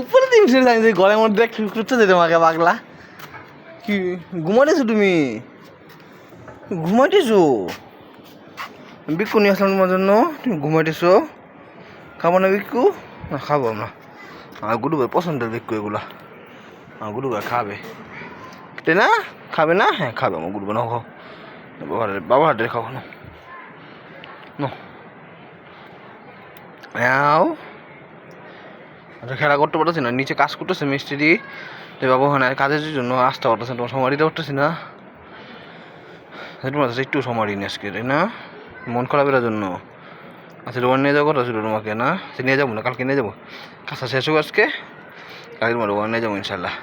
উপরে দিন ছিল জানি ঘরের মধ্যে করতে দে তোমাকে, পাগলা। কি, ঘুমাইতেছো তুমি? ঘুমাইতেছো? বিক্কু নিয়ে আসলাম তোমার জন্য, তুমি ঘুমাইতেছো? খাব না বিক্কু না, খাব না আমার গুরু ভাই পছন্দের বিক্কু এগুলা। আমার গুরু ভাই খাবে। তাই না খাবে না? হ্যাঁ খাবে আমার গুরু ভাই খাও। বাবা হাতে বাবা হাতে খাও না। নো আচ্ছা খেলা করতে পারতেছি না। নিচে কাজ করতেছে মিস্ত্রি। তো বাবু ওখানে কাজের জন্য আসতে পারতেছে তোমার সময় দিতে পারতেছি না। তোমার একটু সময় দিন আজকে, তাই না? মন খারাপের জন্য। আচ্ছা তোমার নিয়ে যাব কথা ছিল তোমাকে, না? সে নিয়ে যাব না, কালকে নিয়ে যাব। কাজটা শেষ হোক আজকে। কালকে তোমার ওখানে নিয়ে যাব, ইনশাল্লাহ।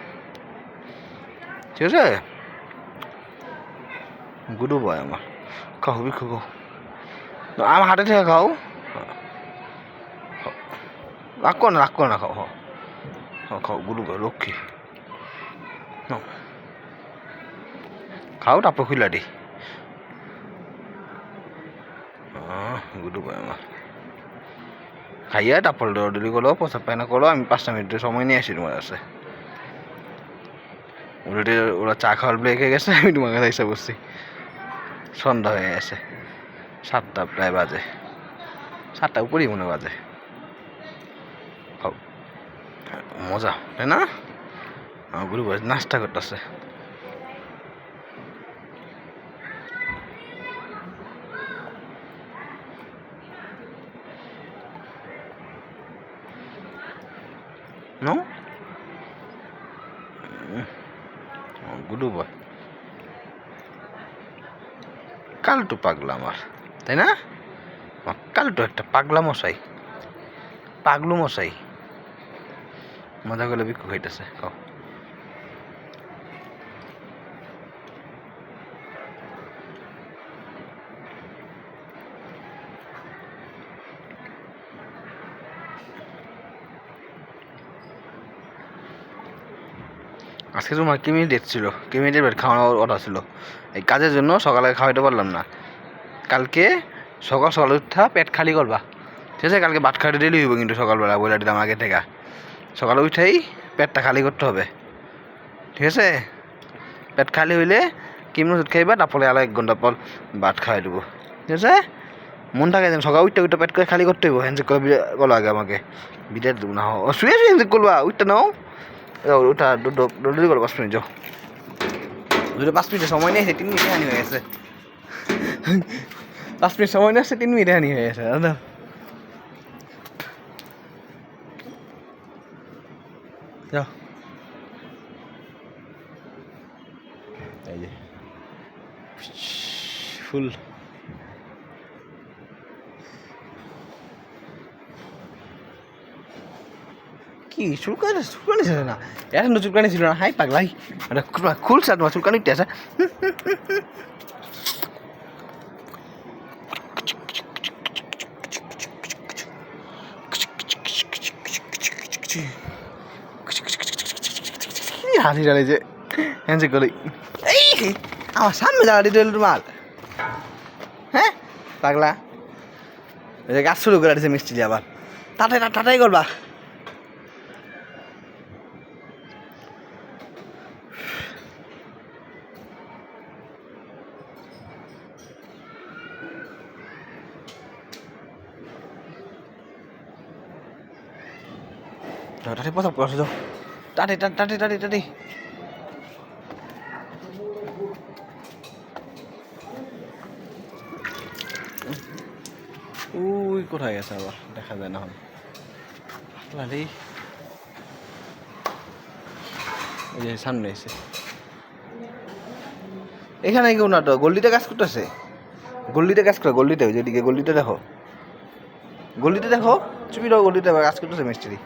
ঠিক আছে? গুডু বয় আমার খাও বিক্ষু খাও। আমার হাটে থেকে খাও। রাগ করো না রাগ করো না খাও খাও গুরু গাও লক্ষ্মী। খাও তারপর খুলে দি গুরু গাও আমার খাইয়া তারপর দৌড়ি করল প্রসাব পায়না করল আমি পাঁচটা মিনিটের সময় নিয়ে আসি তোমার কাছে উল্টে ওরা চা খাওয়ার ব্রেক হয়ে গেছে, আমি তোমার কাছে এসে বসছি সন্ধ্যা হয়ে গেছে। সাতটা প্রায় বাজে। সাতটা উপরেই মনে বাজে। মজা, তাই না? আমার গুরু ভাই নাস্তা করতেছে। No? গুডু বয় কালটু পাগলা আমার, তাই না? কালটু একটা পাগলা মশাই, পাগলু মশাই। মজা করে বিক্ষু খাইতেছে, খাও। আজকে তোমার কিমি ডেট ছিল? কিমি ডেট খাওয়ানোর অর্ডার ছিল? এই কাজের জন্য সকালে খাওয়াইতে পারলাম না। কালকে সকাল সকাল উঠা, পেট খালি করবা। ঠিক আছে, কালকে ভাত খাইতে ডেলি হইব কিন্তু সকালবেলা, বইলা দিলাম আগে থেকে। সকালে উঠেই পেটটা খালি করতে হবে। ঠিক আছে? পেট খালি হইলে কিমনো ওষুধ খাইবা, তারপরে আরও এক ঘণ্টা পর ভাত খাওয়াই দেবো। ঠিক আছে? মন থাকে যেন সকাল উঠতে উঠতে পেট করে খালি করতে হইব। হ্যান্ডশেক করে বলো আগে আমাকে। বিদায় দেবো না। শুয়ে শুয়ে হ্যান্ডশেক করবা, উঠতে নাও। ওটা ডলি করো, পাঁচ মিনিট যাও। যদি পাঁচ মিনিটের সময় নেই তিন মিনিট হানি হয়ে গেছে। পাঁচ মিনিট সময় নেই তিন মিনিট হানি হয়ে গেছে, দাদা। যাও। এই যে, ফুল। কি? চুলকানি চুলকানি ছিল না? এখন চুলকানি ছিল না? হাই পাগলাই আরে খুলছে তোমার চুলকানি আছে। হাসি যে? হ্যান্সে করে এই, আমার সামনে দাঁড়া দিতে মাল হ্যাঁ পাগলা। গাছ শুরু করে দিছে মিষ্টি আবার। টাটাই টাটাই করবা। যাও টাটে প্রথম করছ যাও। টাটে টাটে টাটে টাটে উই, কোথায় গেছে আবার? দেখা যায় না হন লালি এই যে সামনে এসে। এখানে কেউ না তো, গল্লিতে কাজ করতেছে? গল্লিতে কাজ করে, গল্লিতে, ওই যেদিকে গল্লিতে দেখো। গল্লিতে দেখো, চুপি দাও, গল্লিতে কাজ করতেছে মিস্ত্রি।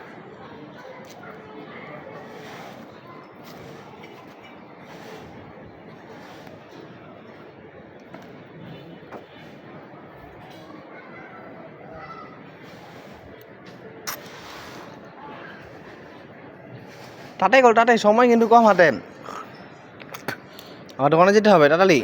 টাটাই কল টাটাই সময় কিন্তু কম হাতে। আমার দোকানে যেতে হবে টাটালি